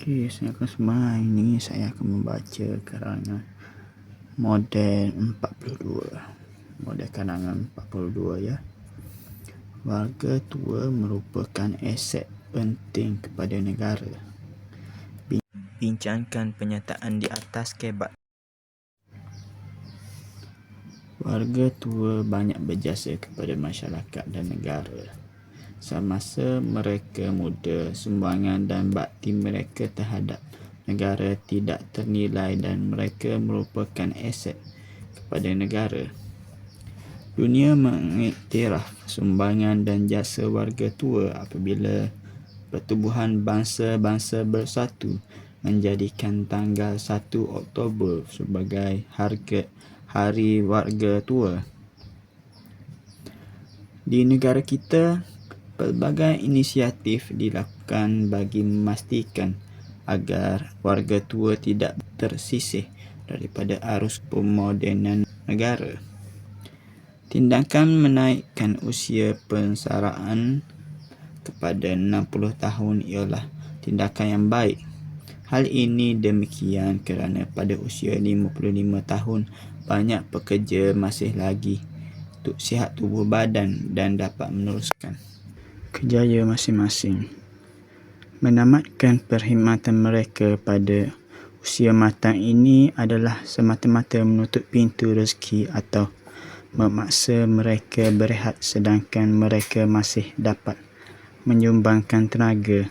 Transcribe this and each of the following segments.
Okey, Assalamualaikum semua. Ini saya akan membaca karangan model 42. Model karangan 42 ya. Warga tua merupakan aset penting kepada negara. Bincangkan penyataan di atas kebat. Warga tua banyak berjasa kepada masyarakat dan negara. Semasa mereka muda, sumbangan dan bakti mereka terhadap negara tidak ternilai dan mereka merupakan aset kepada negara. Dunia mengiktiraf sumbangan dan jasa warga tua apabila pertubuhan bangsa-bangsa bersatu menjadikan tanggal 1 Oktober sebagai harga Hari Warga Tua. Di negara kita, pelbagai inisiatif dilakukan bagi memastikan agar warga tua tidak tersisih daripada arus pemodenan negara. Tindakan menaikkan usia pensaraan kepada 60 tahun ialah tindakan yang baik. Hal ini demikian kerana pada usia 55 tahun banyak pekerja masih lagi untuk sihat tubuh badan dan dapat meneruskan kerjaya masing-masing. Menamatkan perkhidmatan mereka pada usia matang ini adalah semata-mata menutup pintu rezeki atau memaksa mereka berehat sedangkan mereka masih dapat menyumbangkan tenaga.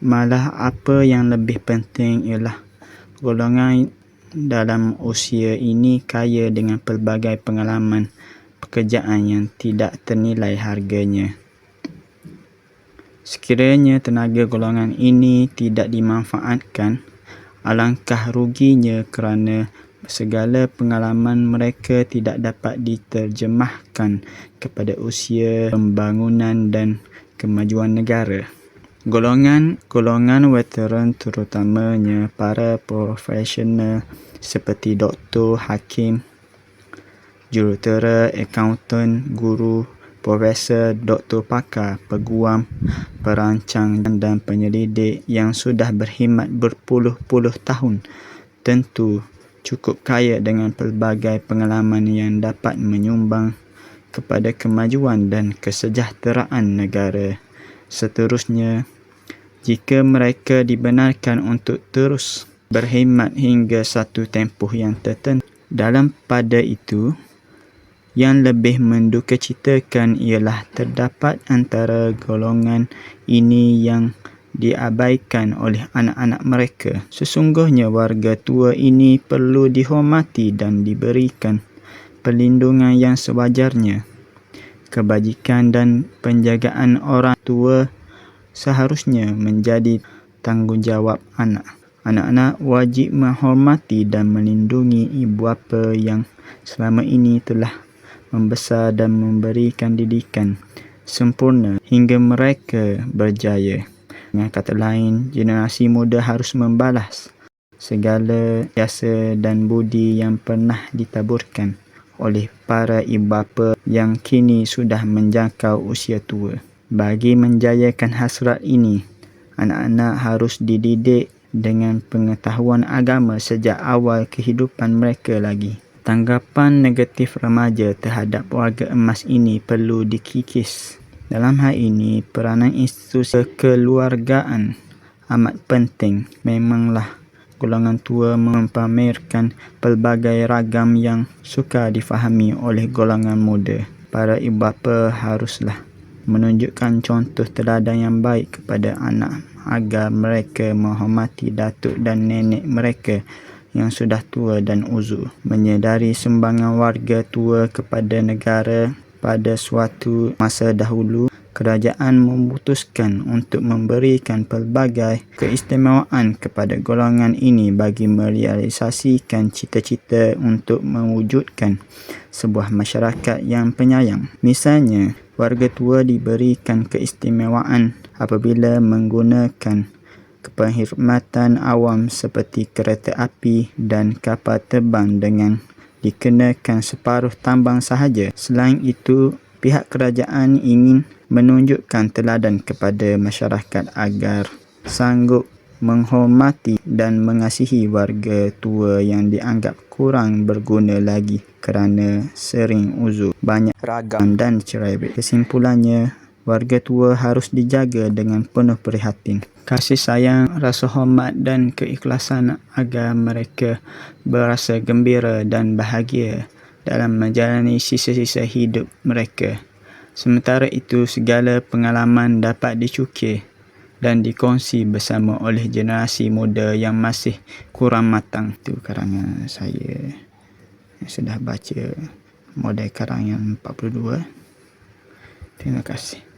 Malah apa yang lebih penting ialah golongan dalam usia ini kaya dengan pelbagai pengalaman pekerjaan yang tidak ternilai harganya. Sekiranya tenaga golongan ini tidak dimanfaatkan, alangkah ruginya kerana segala pengalaman mereka tidak dapat diterjemahkan kepada usia pembangunan dan kemajuan negara. Golongan-golongan veteran terutamanya para profesional seperti doktor, hakim, jurutera, akauntan, guru, profesor, doktor pakar, peguam, perancang dan penyelidik yang sudah berkhidmat berpuluh-puluh tahun tentu cukup kaya dengan pelbagai pengalaman yang dapat menyumbang kepada kemajuan dan kesejahteraan negara. Seterusnya, jika mereka dibenarkan untuk terus berkhidmat hingga satu tempoh yang tertentu, dalam pada itu, yang lebih mendukacitakan ialah terdapat antara golongan ini yang diabaikan oleh anak-anak mereka. Sesungguhnya warga tua ini perlu dihormati dan diberikan perlindungan yang sewajarnya. Kebajikan dan penjagaan orang tua seharusnya menjadi tanggungjawab anak. Anak-anak wajib menghormati dan melindungi ibu bapa yang selama ini telah membesar dan memberikan didikan sempurna hingga mereka berjaya. Dengan kata lain, generasi muda harus membalas segala jasa dan budi yang pernah ditaburkan oleh para ibu bapa yang kini sudah menjangkau usia tua. Bagi menjayakan hasrat ini, anak-anak harus dididik dengan pengetahuan agama sejak awal kehidupan mereka lagi. Tanggapan negatif remaja terhadap warga emas ini perlu dikikis. Dalam hal ini, peranan institusi kekeluargaan amat penting. Memanglah golongan tua mempamerkan pelbagai ragam yang suka difahami oleh golongan muda. Para ibu bapa haruslah menunjukkan contoh teladan yang baik kepada anak agar mereka menghormati datuk dan nenek mereka yang sudah tua dan uzur. Menyedari sumbangan warga tua kepada negara pada suatu masa dahulu, kerajaan memutuskan untuk memberikan pelbagai keistimewaan kepada golongan ini bagi merealisasikan cita-cita untuk mewujudkan sebuah masyarakat yang penyayang. Misalnya, warga tua diberikan keistimewaan apabila menggunakan keperkhidmatan awam seperti kereta api dan kapal terbang dengan dikenakan separuh tambang sahaja. Selain itu, pihak kerajaan ingin menunjukkan teladan kepada masyarakat agar sanggup menghormati dan mengasihi warga tua yang dianggap kurang berguna lagi kerana sering uzur, banyak ragam dan cerewet. Kesimpulannya, warga tua harus dijaga dengan penuh prihatin. Kasih sayang, rasa hormat dan keikhlasan agar mereka berasa gembira dan bahagia dalam menjalani sisa-sisa hidup mereka. Sementara itu, segala pengalaman dapat dicukir dan dikongsi bersama oleh generasi muda yang masih kurang matang. Itu karangan saya yang sudah baca model karangan 42. Terima kasih.